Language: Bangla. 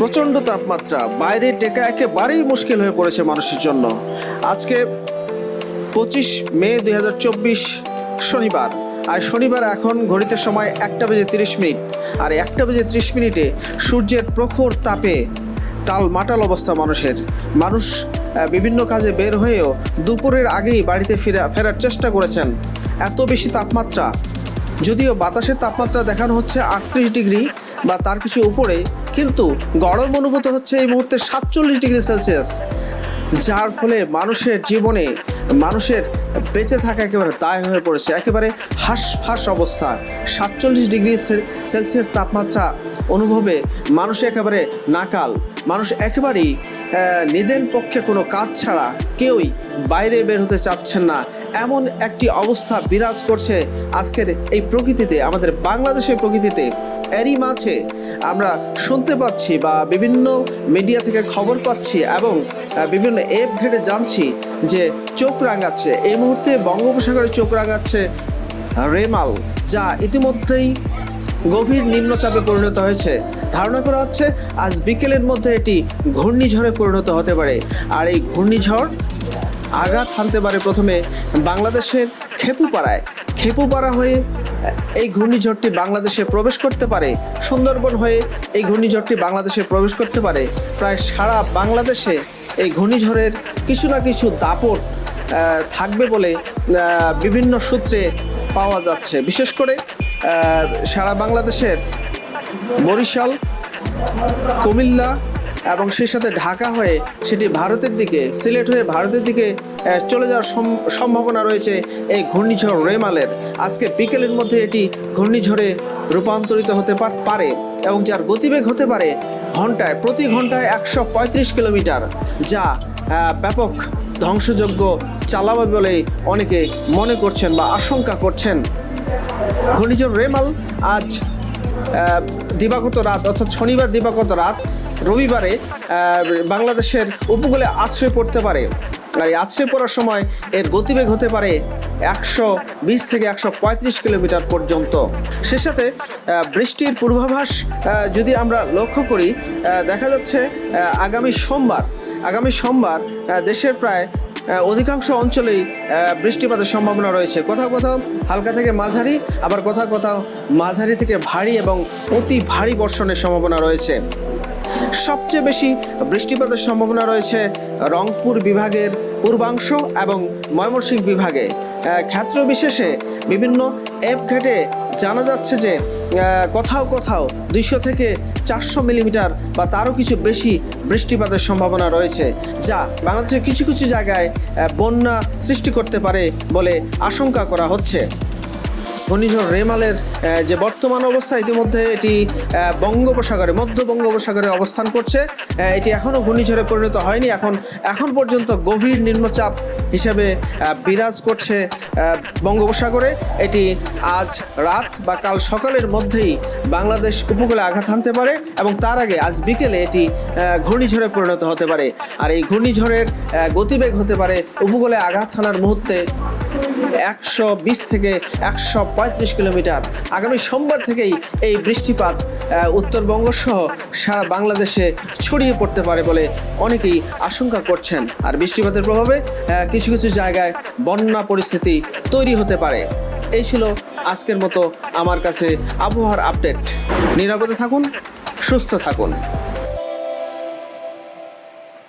প্রচণ্ড তাপমাত্রা, বাইরে টেকা একেবারেই মুশকিল হয়ে পড়েছে মানুষের জন্য। আজকে পঁচিশ মে দু হাজার চব্বিশ, শনিবার। আর শনিবার এখন ঘড়িতে সময় একটা বেজে তিরিশ মিনিট। আর একটা বেজে ত্রিশ মিনিটে সূর্যের প্রখর তাপে টাল মাটাল অবস্থা মানুষের। মানুষ বিভিন্ন কাজে বের হয়েও দুপুরের আগেই বাড়িতে ফেরা, ফেরার চেষ্টা করেছেন। এত বেশি তাপমাত্রা, যদিও বাতাসের তাপমাত্রা দেখানো হচ্ছে আটত্রিশ ডিগ্রি বা তার কিছু উপরে কিন্তু গরম অনুভূত হচ্ছে এই মুহূর্তে সাতচল্লিশ ডিগ্রি সেলসিয়াস, যার ফলে মানুষের জীবনে, মানুষের বেঁচে থাকা একেবারে দায় হয়ে পড়েছে। একেবারে হাঁসফাঁস অবস্থা। সাতচল্লিশ ডিগ্রি সেলসিয়াস তাপমাত্রা অনুভবে মানুষ একেবারে নাকাল। মানুষ একেবারেই নিদেন পক্ষে কোনো কাজ ছাড়া কেউই বাইরে বের হতে চাচ্ছেন না। এমন একটি অবস্থা বিরাজ করছে আজকের এই প্রকৃতিতে, আমাদের বাংলাদেশের প্রকৃতিতে। এরই মাঝে আমরা শুনতে পাচ্ছি বা বিভিন্ন মিডিয়া থেকে খবর পাচ্ছি এবং বিভিন্ন এপ ঘেটে জানছি যে চোখ রাঙাচ্ছে। এই মুহূর্তে বঙ্গোপসাগরে চোখ রাঙাচ্ছে রেমাল, যা ইতিমধ্যেই গভীর নিম্নচাপে পরিণত হয়েছে। ধারণা করা হচ্ছে আজ বিকেলের মধ্যে এটি ঘূর্ণিঝড়ে পরিণত হতে পারে। আর এই ঘূর্ণিঝড় আঘাত হানতে পারে প্রথমে বাংলাদেশের খেপুপাড়ায়। খেপুপাড়া হয়ে এই ঘূর্ণিঝড়টি বাংলাদেশে প্রবেশ করতে পারে। সুন্দরবন হয়ে এই ঘূর্ণিঝড়টি বাংলাদেশে প্রবেশ করতে পারে। প্রায় সারা বাংলাদেশে এই ঘূর্ণিঝড়ের কিছু না কিছু দাপট থাকবে বলে বিভিন্ন সূত্রে পাওয়া যাচ্ছে। বিশেষ করে সারা বাংলাদেশের বরিশাল, কুমিল্লা এবং সেই সাথে ঢাকা হয়ে সেটি ভারতের দিকে, সিলেট হয়ে ভারতের দিকে চলে যাওয়ার সম্ভাবনা রয়েছে এই ঘূর্ণিঝড় রেমালের। আজকে বিকেলের মধ্যে এটি ঘূর্ণিঝড়ে রূপান্তরিত হতে পার- এবং যার গতিবেগ হতে পারে ঘন্টায়, প্রতি ঘন্টায় একশো পঁয়ত্রিশ কিলোমিটার, যা ব্যাপক ধ্বংসযোগ্য চালাবে বলে অনেকে মনে করছেন বা আশঙ্কা করছেন। ঘূর্ণিঝড় রেমাল আজ দিবাগত রাত, অর্থাৎ শনিবার দিবাগত রাত রবিবারে বাংলাদেশের উপকূলে আছড়ে পড়তে পারে। আর এই আছড়ে পড়ার সময় এর গতিবেগ হতে পারে একশো বিশ থেকে একশো পঁয়ত্রিশ কিলোমিটার পর্যন্ত। সে সাথে বৃষ্টির পূর্বাভাস যদি আমরা লক্ষ্য করি দেখা যাচ্ছে আগামী সোমবার আগামী সোমবার দেশের প্রায় অধিকাংশ অঞ্চলেই বৃষ্টিপাতের সম্ভাবনা রয়েছে। কোথাও কোথাও হালকা থেকে মাঝারি, আবার কোথাও কোথাও মাঝারি থেকে ভারী এবং অতি ভারী বর্ষণের সম্ভাবনা রয়েছে। সবচেয়ে বেশি বৃষ্টিপাতের সম্ভাবনা রয়েছে রংপুর বিভাগের পূর্বাংশ এবং ময়মনসিংহ বিভাগে। ক্ষেত্র বিশেষে বিভিন্ন অ্যাপ ঘেটে জানা যাচ্ছে যে কোথাও কোথাও দুইশো থেকে চারশো মিলিমিটার বা তারও কিছু বেশি বৃষ্টিপাতের সম্ভাবনা রয়েছে, যা বাংলাদেশের কিছু কিছু জায়গায় বন্যা সৃষ্টি করতে পারে বলে আশঙ্কা করা হচ্ছে। ঘূর্ণিঝড় রেমালের যে বর্তমান অবস্থা, ইতিমধ্যে এটি বঙ্গোপসাগরে, মধ্য বঙ্গোপসাগরে অবস্থান করছে। এটি এখনও ঘূর্ণিঝড়ে পরিণত হয়নি। এখন এখন পর্যন্ত গভীর নিম্নচাপ হিসেবে বিরাজ করছে বঙ্গোপসাগরে। এটি আজ রাত বা কাল সকালের মধ্যেই বাংলাদেশ উপকূলে আঘাত হানতে পারে এবং তার আগে আজ বিকেলে এটি ঘূর্ণিঝড়ে পরিণত হতে পারে। আর এই ঘূর্ণিঝড়ের গতিবেগ হতে পারে উপকূলে আঘাত হানার মুহূর্তে একশো বিশ থেকে একশো পঁয়ত্রিশ কিলোমিটার। আগামী সোমবার থেকেই এই বৃষ্টিপাত উত্তরবঙ্গ সহ সারা বাংলাদেশে ছড়িয়ে পড়তে পারে বলে অনেকেই আশঙ্কা করছেন। আর বৃষ্টিপাতের প্রভাবে কিছু কিছু জায়গায় বন্যা পরিস্থিতি তৈরি হতে পারে। এই ছিল আজকের মতো আমার কাছে আবহাওয়ার আপডেট। নিরাপদে থাকুন, সুস্থ থাকুন।